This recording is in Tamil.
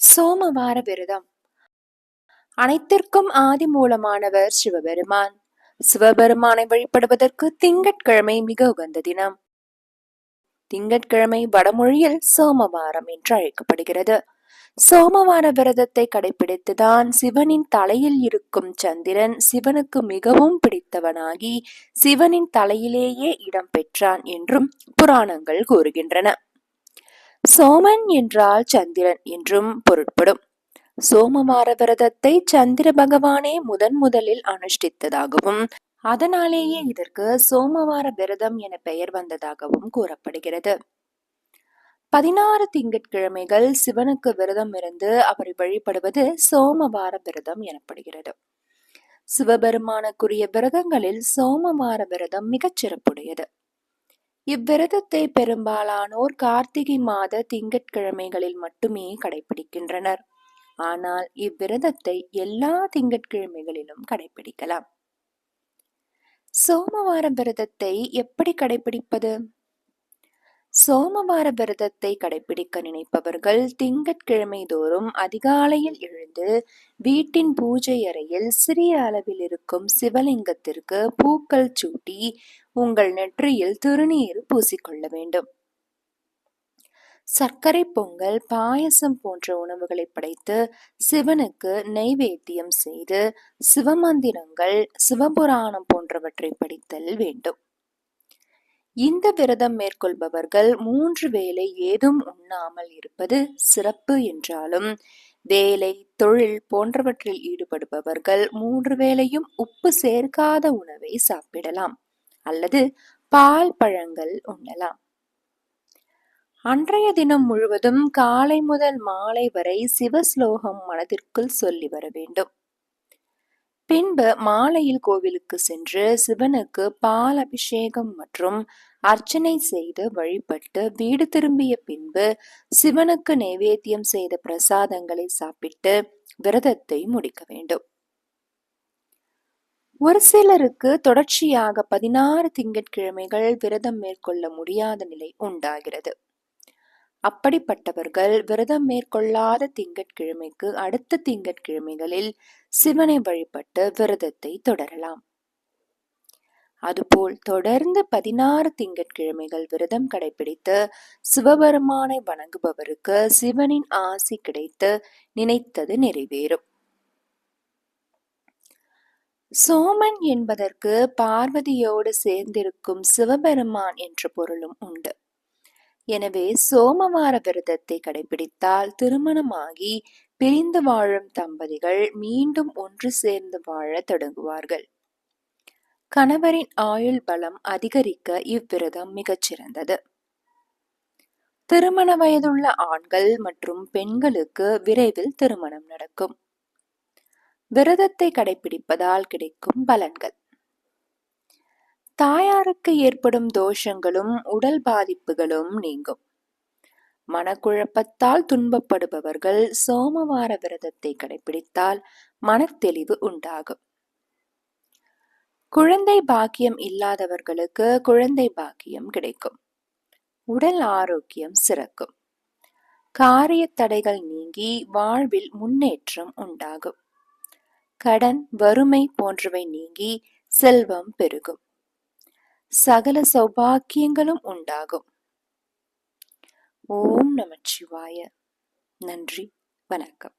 சோமவார விரதம். அனைத்திற்கும் ஆதி மூலமானவர் சிவபெருமான். சிவபெருமானை வழிபடுவதற்கு திங்கட்கிழமை மிக உகந்த தினம். திங்கட்கிழமை வடமொழியில் சோமவாரம் என்று அழைக்கப்படுகிறது. சோமவார விரதத்தை கடைபிடித்துதான் சிவனின் தலையில் இருக்கும் சந்திரன் சிவனுக்கு மிகவும் பிடித்தவனாகி சிவனின் தலையிலேயே இடம் பெற்றான் என்றும் புராணங்கள் கூறுகின்றன. சோமன் என்றால் சந்திரன் என்றும் பொருட்படும். சோமவார விரதத்தை சந்திர பகவானே முதன் முதலில் அனுஷ்டித்ததாகவும் அதனாலேயே இதற்கு சோமவார விரதம் என பெயர் வந்ததாகவும் கூறப்படுகிறது. பதினாறு திங்கட்கிழமைகள் சிவனுக்கு விரதம் இருந்து அவரை வழிபடுவது சோமவார விரதம் எனப்படுகிறது. சிவபெருமானுக்குரிய விரதங்களில் சோமவார விரதம் மிகச் சிறப்புடையது. இவ்விரதத்தை பெரும்பாலானோர் கார்த்திகை மாத திங்கட்கிழமைகளில் மட்டுமே கடைபிடிக்கின்றனர் ஆனால் இவ்விரதத்தை எல்லா திங்கட்கிழமைகளிலும் கடைபிடிக்கலாம் சோமவார விரதத்தை எப்படி கடைபிடிப்பது சோமவார விரதத்தை கடைபிடிக்க நினைப்பவர்கள் திங்கட்கிழமை தோறும் அதிகாலையில் எழுந்து வீட்டின் பூஜை அறையில் சிறிய அளவில் இருக்கும் சிவலிங்கத்திற்கு பூக்கள் சூட்டி உங்கள் நெற்றியில் திருநீர் பூசிக்கொள்ள வேண்டும். சர்க்கரை பொங்கல் பாயசம் போன்ற உணவுகளை படைத்து சிவனுக்கு நெய்வேத்தியம் செய்து சிவமந்திரங்கள் சிவபுராணம் போன்றவற்றை படித்தல் வேண்டும். இந்த விரதம் மேற்கொள்பவர்கள் மூன்று வேளை ஏதும் உண்ணாமல் இருப்பது சிறப்பு என்றாலும் வேலை தொழில் போன்றவற்றில் ஈடுபடுபவர்கள் மூன்று வேளையும் உப்பு சேர்க்காத உணவை சாப்பிடலாம். அல்லது பால் பழங்கள் உண்ணலாம். அன்றைய தினம் முழுவதும் காலை முதல் மாலை வரை சிவஸ்லோகம் மனதிற்குள் சொல்லி வர வேண்டும். பின்பு மாலையில் கோவிலுக்கு சென்று சிவனுக்கு பால் அபிஷேகம் மற்றும் அர்ச்சனை செய்து வழிபட்டு வீடு திரும்பிய பின்பு சிவனுக்கு நைவேத்தியம் செய்த பிரசாதங்களை சாப்பிட்டு விரதத்தை முடிக்க வேண்டும். ஒரு சிலருக்கு தொடர்ச்சியாக பதினாறு திங்கட்கிழமைகள் விரதம் மேற்கொள்ள முடியாத நிலை உண்டாகிறது. அப்படிப்பட்டவர்கள் விரதம் மேற்கொள்ளாத திங்கட்கிழமைக்கு அடுத்த திங்கட்கிழமைகளில் சிவனை வழிபட்டு விரதத்தை தொடரலாம். அதுபோல் தொடர்ந்து பதினாறு திங்கட்கிழமைகள் விரதம் கடைபிடித்து சிவபெருமானை வணங்குபவருக்கு சிவனின் ஆசி கிடைத்து நினைத்தது நிறைவேறும். சோமன் என்பதற்கு பார்வதியோடு சேர்ந்திருக்கும் சிவபெருமான் என்ற பொருளும் உண்டு. எனவே சோமவார விரதத்தை கடைபிடித்தால் திருமணமாகி பிரிந்து வாழும் தம்பதிகள் மீண்டும் ஒன்று சேர்ந்து வாழ தொடங்குவார்கள். கணவரின் ஆயுள் பலம் அதிகரிக்க இவ்விரதம் மிகச்சிறந்தது திருமண வயதுள்ள ஆண்கள் மற்றும் பெண்களுக்கு விரைவில் திருமணம் நடக்கும். விரதத்தை கடைபிடிப்பதால் கிடைக்கும் பலன்கள். தாயாருக்கு ஏற்படும் தோஷங்களும் உடல் பாதிப்புகளும் நீங்கும். மனக்குழப்பத்தால் துன்பப்படுபவர்கள் சோமவார விரதத்தை கடைபிடித்தால் மனத்தெளிவு உண்டாகும். குழந்தை பாக்கியம் இல்லாதவர்களுக்கு குழந்தை பாக்கியம் கிடைக்கும். உடல் ஆரோக்கியம் சிறக்கும். காரிய தடைகள் நீங்கி வாழ்வில் முன்னேற்றம் உண்டாகும். கடன் வறுமை போன்றவை நீங்கி செல்வம் பெருகும். சகல சௌபாக்கியங்களும் உண்டாகும். ஓம் நமச்சிவாய. நன்றி. வணக்கம்.